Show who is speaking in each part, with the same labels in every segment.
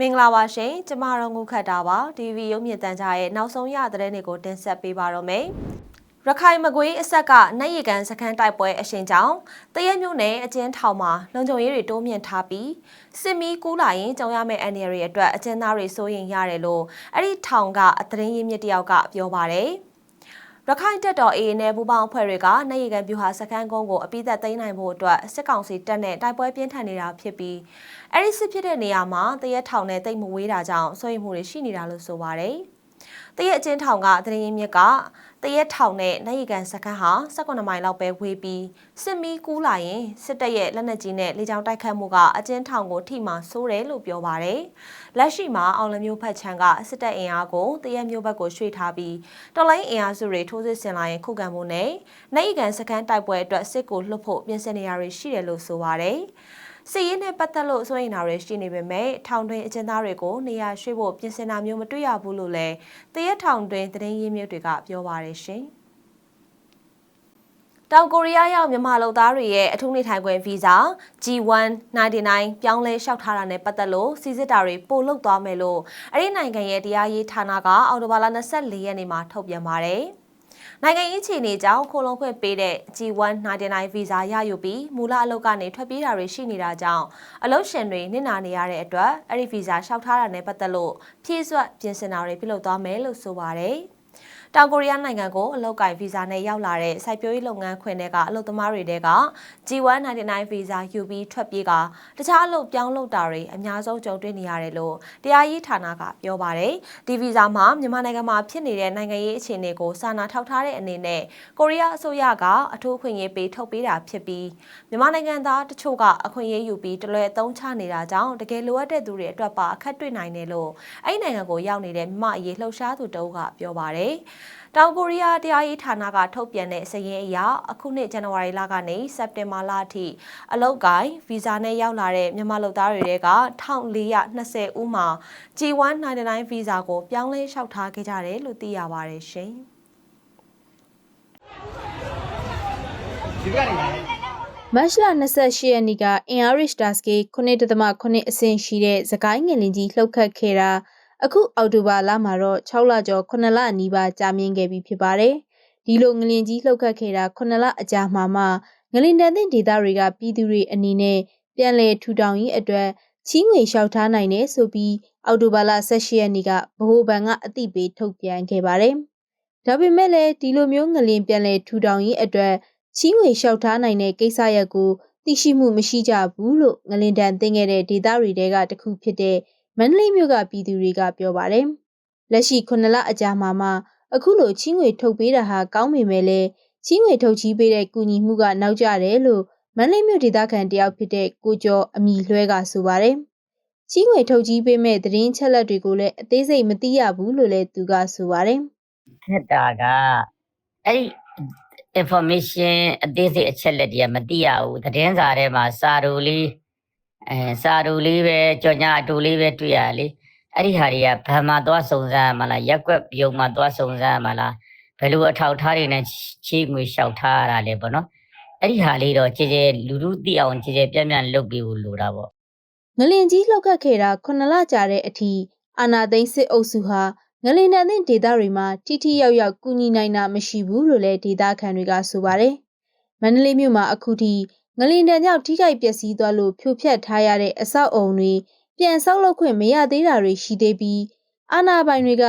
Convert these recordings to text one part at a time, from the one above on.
Speaker 1: မင်္ဂလာပါရှင်ကျမတို့ငုခတ်တာပါဒီဗီရုံမြင့်တန်ကြရဲ့နောက်ဆုံးရသတင်းတွေကိုတင်ဆက်ပေးပါတော့မယ်ရခိုင်မကွေးအဆက်ကနိုင်ရီကန်စခန်းတိုက်ပွဲအရှင်ကြောင့်တရက်မြို့နယ်အကျဉ်းထောင်မှာလုံခြုံရေးတွေတိုးမြင့်ထားပြီးစစ်မီးကူးလာရင်ကြုံရမယ့်အန်ရီတွေအတွက်အကျဉ်းသားတွေစိုးရင်ရတယ်လို့အဲ့ဒီထောင်ကအသတင်းရင်းမြစ်တယောက်ကပြောပါတယ် ရခိုင်တပ်တော် AA နဲ့ပူးပေါင်းအဖွဲ့တွေကနိုင်ရီကန်ပြူဟာစခန်းကုန်းကိုအပိသက်သိမ်းနိုင်ဖို့အတွက်စစ်ကောင်စီတပ်နဲ့တိုက်ပွဲပြင်းထန်နေတာဖြစ်ပြီးအဲ့ဒီစစ်ဖြစ်တဲ့နေရာမှာတရက်ထောင်နဲ့တိတ်မဝေးတာကြောင့်စိုးရိမ်မှုတွေရှိနေတာလို့ဆိုပါတယ်။ တရက်အချင်းထောင်ကသတင်းရင်းမြစ်ကတရက်ထောင်နဲ့နိုင်ရီကန်စခန်းဟာ18မိုင်လောက်ပဲဝေးပြီးစစ်မီးကူးလာရင်စစ်တပ်ရဲ့လက်နက်ကြီးနဲ့လေကြောင်းတိုက်ခတ်မှုကအချင်းထောင်ကိုထိမှဆိုးတယ်လို့ပြောပါတယ်။လက်ရှိမှာအောင်လမျိုးဖက်ချန်ကစစ်တပ်အင်အားကိုတရက်မျိုးဘက်ကိုရွှေ့ထားပြီးတော်လိုင်းအင်အားစုတွေထိုးစစ်ဆင်လာရင်ခုခံမှုနဲ့နိုင်ရီကန်စခန်းတိုက်ပွဲအတွက်စစ်ကိုလှုပ်ဖို့ပြင်ဆင်နေရတွေရှိတယ်လို့ဆိုပါတယ်။ စီးရင်နဲ့ပတ်သက်လို့စိုးရိမ်တာတွေရှိနေပေမဲ့ထောင်တွင်းအကျဉ်းသားတွေကိုနေရာရွှေ့ဖို့ပြင်ဆင်တာမျိုးမတွေ့ရဘူးလို့လည်းတရက်ထောင်တွင်းသတင်းရင်းမြစ်တွေကပြောပါတယ်ရှင်။တောင်ကိုရီးယားရောက်မြန်မာလူသားတွေရဲ့အထူးနေထိုင်ခွင့်ဗီဇာ G199 ပြောင်းလဲလျှောက်ထားတာနဲ့ပတ်သက်လို့စီစစ်တာတွေပို့လုပ်သွားမယ်လို့အဲ့ဒီနိုင်ငံရဲ့တရားရေးဌာနကအော်တိုဘာလ24ရက်နေ့မှာထုတ်ပြန်ပါတယ်။ နိုင်ငံရေးခြေအနေကြောင့်ခိုလုံခွင့်ပေးတဲ့ G199 ဗီဇာရယူပြီးမူလအလုပ်ကနေထွက်ပြေးတာတွေရှိနေတာကြောင့်အလုပ်ရှင်တွေနစ်နာနေရတဲ့အတွက်အဲ့ဒီဗီဇာလျှောက်ထားတာနဲ့ပတ်သက်လို့ဖြည့်စွက်ပြင်ဆင်တာတွေပြုလုပ်သွားမယ်လို့ဆိုပါတယ်။ တောင်ကိုရီးယားနိုင်ငံကိုအလုပ်ကိုင်ဗီဇာနဲ့ရောက်လာတဲ့စိုက်ပျိုးရေးလုပ်ငန်းခွင်တွေကအလုပ်သမားတွေတဲက G199 ဗီဇာယူပြီးထွက်ပြေးကတခြားအလုပ်ပြောင်းလုပ်တာတွေအများဆုံးကြုံတွေ့နေရတယ်လို့တရားရေးဌာနကပြောပါတယ်။ဒီဗီဇာမှာမြန်မာနိုင်ငံမှာဖြစ်နေတဲ့နိုင်ငံရေးအခြေအနေကိုစာနာထောက်ထားတဲ့အနေနဲ့ကိုရီးယားအစိုးရကအထူးခွင့်ရေးပေးထုတ်ပေးတာဖြစ်ပြီးမြန်မာနိုင်ငံသားတချို့ကအခွင့်အရေးယူပြီးတလွဲအသုံးချနေတာကြောင့်တကယ်လိုအပ်တဲ့သူတွေအတွက်ပါအခက်တွေ့နိုင်တယ်လို့အဲ့ဒီနိုင်ငံကိုရောက်နေတဲ့မြမအရေးလှုပ်ရှားသူတအုပ်ကပြောပါတယ်။တောင်ကိုရီးယားတရားရေးဌာနကထုတ်ပြန်တဲ့စာရင်းအရအခုနှစ်ဇန်နဝါရီလကနေစက်တင်ဘာလအထိအလုတ်ကိုင်းဗီဇာနဲ့ရောက်လာတဲ့မြန်မာလူသားတွေက1420ဦးမှာ G199 ဗီဇာကိုပြောင်းလဲလျှောက်ထားခဲ့ကြတယ်လို့သိရပါတယ်ရှင်။
Speaker 2: ဒီဘက်ကနေ
Speaker 3: မတ်လ28ရက်နေ့ကအင်အားရစ်ဒါစကေ9.9အဆင့်ရှိတဲ့သကိုင်းငလင်ကြီးလှုပ်ခတ်ခဲ့တာ အခုအောက်တိုဘာလမှာတော့6လကျော်9လနီးပါးကြာမြင့်ခဲ့ပြီဖြစ်ပါတယ်။ဒီလိုငလင်ကြီးလှုပ်ခတ်ခဲ့တာ9လအကြာမှာမှငလင်တန်တဲ့ဒေသတွေကပြည်သူတွေအနေနဲ့ပြန်လည်ထူထောင်ရေးအတွက်ချီးငွေလျှောက်ထားနိုင်တယ်ဆိုပြီးအောက်တိုဘာလ18ရက်နေ့ကဗဟိုဘဏ်ကအသိပေးထုတ်ပြန်ခဲ့ပါတယ်။ဒါပေမဲ့လည်းဒီလိုမျိုးငလင်ပြန်လည်ထူထောင်ရေးအတွက်ချီးငွေလျှောက်ထားနိုင်တဲ့ကိစ္စရပ်ကိုသိရှိမှုမရှိကြဘူးလို့ငလင်တန်သိခဲ့တဲ့ဒေသတွေတဲကတခုဖြစ်တဲ့ မန္တလေးမြို့ကပြည်သူတွေကပြောပါတယ်။လက်ရှိ9လအကြာမှာမှအခုလိုချီးငွေထုတ်ပေးတာဟာကောင်းပေမဲ့လည်းချီးငွေထုတ်ချီးပေးတဲ့ကူညီမှုကနောက်ကျတယ်လို့မန္တလေးမြို့ဒေသခံတယောက်ဖြစ်တဲ့ကိုကျော်အမိလွှဲကဆိုပါတယ်။ချီးငွေထုတ်ချီးပေးမဲ့သတင်းချက်လက်တွေကိုလည်းအသေးစိတ်မသိရဘူးလို့လည်းသူကဆိုပါတယ်။
Speaker 2: ခက်တာကအဲ့ဒီ information အသေးစိတ်အချက်လက်တွေကမသိရဘူးသတင်းစာထဲမှာစာတူလေး အဲစာတူလေးပဲကြော်ညာအတူလေးပဲတွေ့ရလေအဲ့ဒီဟာတွေကဘာမှသွားစုံစမ်းရမလားရက်ွက်ပြုံမှသွားစုံစမ်းရမလားဘယ်လိုအထောက်ထားတွေနဲ့ချေးငွေလျှောက်ထားရတာလဲပေါ့နော်အဲ့ဒီဟာလေးတော့ကြည်ကြဲလူလူသိအောင်ကြည်ကြဲပြန့်ပြန့်လုပ်ပေးဖို့လိုတာပေါ့
Speaker 3: ငလင်ကြီးလှုပ်ခတ်ခဲ့တာ9လကြာတဲ့အထိအာနာသိန်းစစ်အုပ်စုဟာငလင်တန်တဲ့ဒေသတွေမှာထိထိရောက်ရောက်ကူညီနိုင်တာမရှိဘူးလို့လည်းဒေသခံတွေကဆိုပါတယ်။မန္တလေးမြို့မှာအခုထိ ငလင်တန်ကြောင့်ထိခိုက်ပျက်စီးသွားလို့ဖြိုဖျက်ထားရတဲ့အဆောက်အုံတွေပြန်ဆောက်လုပ်ခွင့်မရသေးတာတွေရှိသေးပြီးအာနာပိုင်တွေက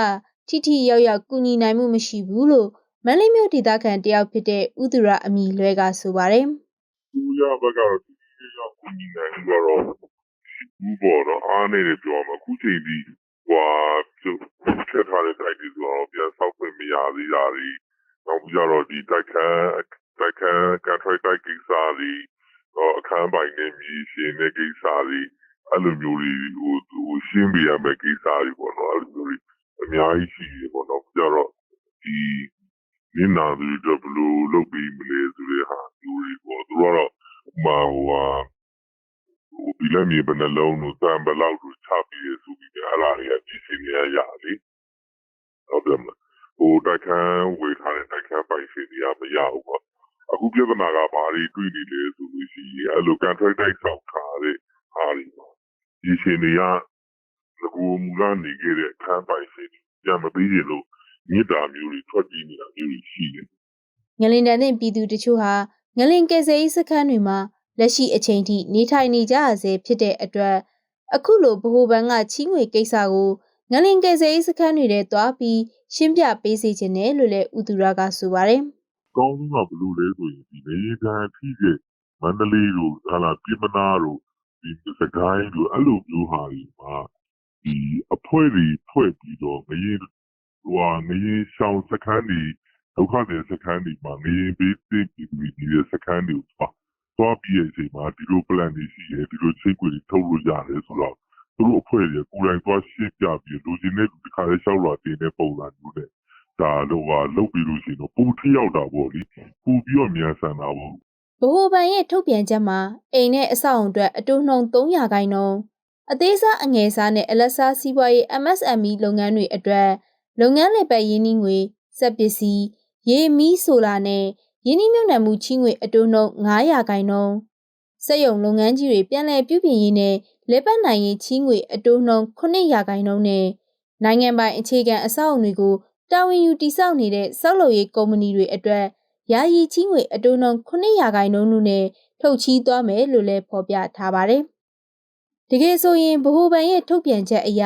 Speaker 3: ထိထိရောက်ရောက်ကူညီနိုင်မှုမရှိဘူးလို့မန္တလေးမြို့ဒေသခံတယောက်ဖြစ်တဲ့ဥသူရအမီလွဲကဆိုပါတယ်။
Speaker 4: သူရဘက်ကတော့ဒီရောက်ကိုညီနိုင်ဘူးတော့ဘူးပေါ်တော့အားနေတယ်ပြောမှာအခုချိန်ဒီဟွာချက်ထားတဲ့တိုက်တွေဆိုတော့ပြန်ဆောက်ခွင့်မရသေးတာတွေနောက်ပြီးတော့ဒီတိုက်ခန်းတိုက်ခန်း contract တိုက်ကိစ္စတွေတော့အခ န်းပိုင်နဲ့မြေရှင်တဲ့ကိစ္စတွေအဲ့လိုမျိုးတွေဟိုဟိုရှင်းပြရမယ့်ကိစ္စတွေပေါ့နော်အဲ့လိုမျိုးတွေအများကြီးရှိတယ်ပေါ့နော်ကြတော့ဒီနင်းနာတွေတော့ဘယ်လိုလုပ်ပြီးမလဲဆိုတဲ့ဟာမျိုးတွေပေါ့သူကတော့မဟိုဟာဟိုဒီလက်မြေဘယ်နှလုံးလို့တန်ဘယ်လောက်လို့ချပြီးရဆိုပြီးအဲ့ဒါတွေကပြည်စင်ရရလေဟုတ်တယ်မလားဟိုတိုက်ခန်းဝေထားတဲ့တိုက်ခန်းပိုင်ရှင်တွေကမရဘူးပေါ့ အခုပြဿနာကဘာတွေတွေ့နေလဲဆိုလို့ရှိရင်အဲ့လို contract တိုက်ဆောင်ထားတဲ့ရှင်တွေကငကူမူကနေခဲ့တဲ့အခန်းပိုင်ရှင်တွေပြန်မပြီးရင်လို့မြေတားမျိုးတွေထွက်ပြေးနေတာမျိုးတွေရှိတယ်
Speaker 3: ငလင်တန်တဲ့ပြည်သူတချို့ဟာငလင်ကယ်ဆယ်ရေးစခန်းတွေမှာလက်ရှိအချိန်ထိနေထိုင်နေကြရဆဲဖြစ်တဲ့အတွက်အခုလိုဗဟိုဘဏ်ကချီးငွေကိစ္စကိုငလင်ကယ်ဆယ်ရေးစခန်းတွေထဲသွားပြီးရှင်းပြပေးစီခြင်းနဲ့လို့လည်းဥသူရကဆိုပါတယ်
Speaker 4: ကောင်းဆုံးကဘယ်လိုလဲဆိုရင်ဒီနေရကန်အထိတဲ့မန္တလေးတို့ဟာလာပြည်မနာတို့ဒီစကိုင်းတို့အဲ့လိုမျိုးဟာဒီမှာဒီအဖွဲ့တွေဖွဲ့ပြီးတော့ငရင်ဟိုဟာငရင်ရှောင်းစခန်းတွေဒုက္ခတဲ့စခန်းတွေမှာငရင်ပေးသိပြီးပြီးဒီစခန်းတွေပါသွားပြီးရဲ့အချိန်မှာဒီလို plan တွေရှိတယ်ဒီလိုစိတ်ကိုယ်တွေထုတ်လို့ရတယ်ဆိုတော့သူတို့အဖွဲ့တွေကိုယ်တိုင်သွားရှင်းပြပြီးလူချင်းတဲ့ဒီခါလေးရှောက်လာတင်တဲ့ပုံစံမျိုးနဲ့ ဒါတော့ကလုတ်ပြီးလို့ရှိရင်တော့ပုံထိရောက်တာပေါ့လေပူပြီးတော့မြန်ဆန်တာပေါ့
Speaker 3: ဗဟိုဘဏ်ရဲ့ထုတ်ပြန်ချက်မှာအိမ်နဲ့အဆောက်အုံအတွက်အတူနှုံ300ခိုင်နှုန်းအသေးစားအငယ်စားနဲ့အလက်စားစီးပွားရေး MSME လုပ်ငန်းတွေအတွက်လုပ်ငန်းလည်ပတ်ရင်းနှီးငွေစက်ပစ္စည်းရေမီးဆိုလာနဲ့ရင်းနှီးမြှုပ်နှံမှုချီးငွေအတူနှုံ900ခိုင်နှုန်းစက်ရုံလုပ်ငန်းကြီးတွေပြန်လည်ပြုပြင်ရေးနဲ့လက်ပတ်နိုင်ရေးချီးငွေအတူနှုံ900ခိုင်နှုန်းနဲ့နိုင်ငံပိုင်အခြေခံအဆောက်အုံတွေကို တာဝန်ယူတည်ဆောက်နေတဲ့စောက်လုပ်ရေးကုမ္ပဏီတွေအတွက်ယာယီချီးငွေအတူနှုံ900ခိုင်နှုန်းတို့နဲ့ထုတ်ချီးသွားမယ်လို့လည်းဖော်ပြထားပါတယ်။တကယ်ဆိုရင်ဗဟိုဘဏ်ရဲ့ထုတ်ပြန်ချက်အရ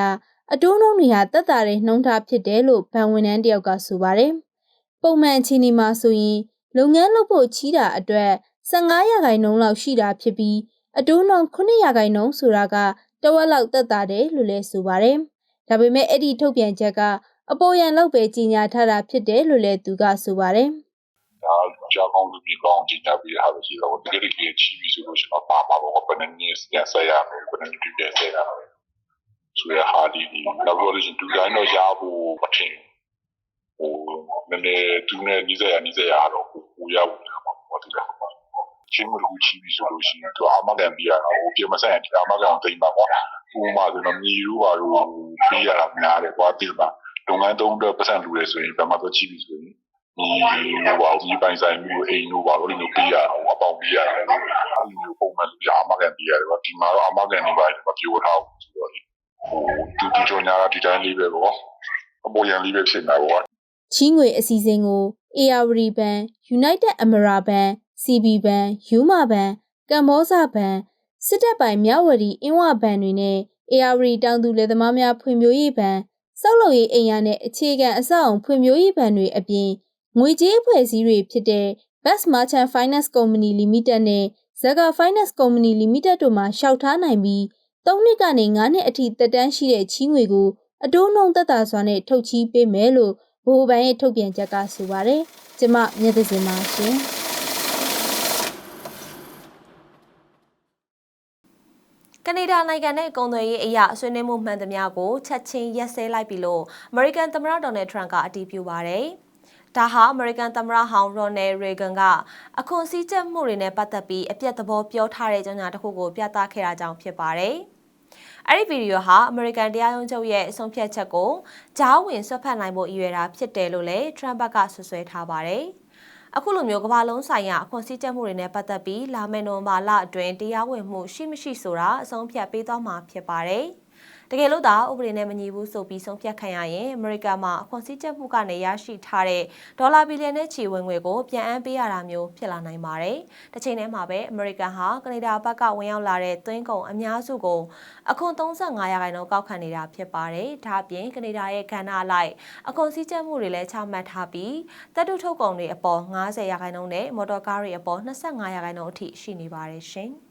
Speaker 3: အတူနှုံတွေဟာတက်တာတဲ့နှုံထားဖြစ်တယ်လို့ဘဏ်ဝန်ထမ်းတယောက်ကဆိုပါတယ်။ပုံမှန်အခြေအနေမှာဆိုရင်လုပ်ငန်းလုပ်ဖို့ချီးတာအတွက်15ရာခိုင်နှုန်းလောက်ရှိတာဖြစ်ပြီးအတူနှုံ900ရာခိုင်နှုန်းဆိုတာကတဝက်လောက်တက်တာတယ်လို့လည်းဆိုပါတယ်။ဒါပေမဲ့အဲ့ဒီထုတ်ပြန်ချက်က အပေါ်ယံလောက်ပဲကြီးညာထားတာဖြစ်တယ်လို့လည်းသူကဆိုပါတယ်။
Speaker 5: ဒါကြောက်ကောင်းလူကြီးကောင်းကြည့်ကြပြီးဟာလို့ရှိတော့တကယ်တကယ်ချီးပြီးဆိုလို့ရှိရင်တော့ပါမှာပေါ့ဘယ်နည်းပြန်ဆက်ရမယ်ဘယ်နည်းတူပြန်ဆက်ရမယ်ဆိုရဟာဒီဒီနောက်လို့ရှိရင်ဒူတိုင်းတော့ရဖို့မထင်ဟိုနည်းနည်းသူနဲ့နီးစက်ရနီးစက်ရတော့ဟိုရဖို့မှာပေါ့ဒီလားချင်းမလို့ချီးပြီးဆိုလို့ရှိရင်သူအာမကန်ပြရတာဟိုပြမဆိုင်ရင်အာမကန်သိမ့်ပါပေါ့ဥပမာဆိုတော့မြေတို့ပါတော့ပြရတာများတယ်ကွာတိပါ လုပ်ငန်းသုံးအတွက်ပတ်စံလူရဲဆိုရင်ဘာမှတော့ချီးပြီးဆိုရင်ဒီဟိုပါဒီပိုင်ဆိုင်မှုအိမ်တို့ပါလို့မျိုးပေးရအောင်အပေါင်းပေးရတယ်အဲ့လိုမျိုးပုံမှန်လူရအမကန်ပေးရတယ်ပေါ့ဒီမှာတော့အမကန်နေပါမပြောထားဘူးဆိုတော့ဟိုတူတူချောညာဒီတိုင်းလေးပဲပေါ့အပေါ်ရန်လေးပဲဖြစ်နေတာပေါ့
Speaker 3: ချီးငွေအစီအစဉ်ကို ARD ဘဏ် United Amara ဘဏ် CB ဘဏ် Yuma ဘဏ်ကမ္ဘောဇဘဏ်စစ်တပ်ပိုင်မြဝတီအင်းဝဘဏ်တွေနဲ့ ARD တောင်သူလယ်သမားများဖွံ့ဖြိုးရေးဘဏ် စောက်လုပ်ရေးအိမ်ယာနဲ့အခြေခံအဆောက်အုံဖွံ့ဖြိုးရေးဘဏ်တွေအပြင်ငွေကြေးအဖွဲ့အစည်းတွေဖြစ်တဲ့ Best Merchant Finance Company Limited နဲ့ Zaga Finance Company Limited တို့မှရှောက်ထားနိုင်ပြီး၃နှစ်ကနေ9နှစ်အထိတက်တန်းရှိတဲ့ချီးငွေကိုအတိုးနှုံသက်သာစွာနဲ့ထုတ်ချီးပေးမယ်လို့ဗဟိုဘဏ်ရဲ့ထုတ်ပြန်ချက်ကဆိုပါတယ်။ကျမမြတ်သစင်ပါရှင်။
Speaker 1: ကနေဒါနိုင်ငံနဲ့ကုန်သွယ်ရေးအရာဆွေးနွေးမှုမှန်သမျှကိုချက်ချင်းရက်စဲလိုက်ပြီလို့ American သမ္မတဒေါ်နယ်ထရန့်ကအတည်ပြုပါတယ်။ဒါဟာ American သမ္မတဟောင်း Ronald Reagan ကအခွန်စည်းကြပ်မှုတွေနဲ့ပတ်သက်ပြီးအပြတ်သဘောပြောထားတဲ့ကြောင်းညာတစ်ခုကိုပြသခဲ့တာကြောင့်ဖြစ်ပါတယ်။အဲ့ဒီဗီဒီယိုဟာ American တရားရုံးချုပ်ရဲ့အဆုံးဖြတ်ချက်ကိုကြားဝင်ဆွတ်ဖက်နိုင်ဖို့အရွယ်တာဖြစ်တယ်လို့လည်း Trump ဘက်ကဆွဆွဲထားပါတယ်။ အခုလိုမျိုးကမ္ဘာလုံးဆိုင်ရာအခွန်စည်းကြပ်မှုတွေနဲ့ပတ်သက်ပြီးလာမယ့်နိုဝင်ဘာလအတွင်းတရားဝင်မှုရှိမရှိဆိုတာအဆုံးဖြတ်ပေးသွားမှာဖြစ်ပါတယ်။ တကယ်လို့သာဥပဒေနဲ့မညီဘူးဆိုပြီးဆုံးဖြတ်ခံရရင်အမေရိကန်မှာအခွန်စည်းကြပ်မှုကနေရရှိထားတဲ့ဒေါ်လာဘီလီယံနဲ့ချီဝင်ငွေကိုပြန်အမ်းပေးရတာမျိုးဖြစ်လာနိုင်ပါတယ်။တစ်ချိန်တည်းမှာပဲအမေရိကန်ဟာကနေဒါဘက်ကဝင်ရောက်လာတဲ့သွင်းကုန်အများစုကိုအခွန်35ရာခိုင်နှုန်းကောက်ခံနေတာဖြစ်ပါတယ်။ဒါ့အပြင်ကနေဒါရဲ့ကဏ္ဍအလိုက်အခွန်စည်းကြပ်မှုတွေလည်းချမှတ်ထားပြီးတပ်တုထုတ်ကုန်တွေအပေါ်90ရာခိုင်နှုန်းနဲ့မော်တော်ကားတွေအပေါ်25ရာခိုင်နှုန်းအထိရှိနေပါတယ်ရှင်။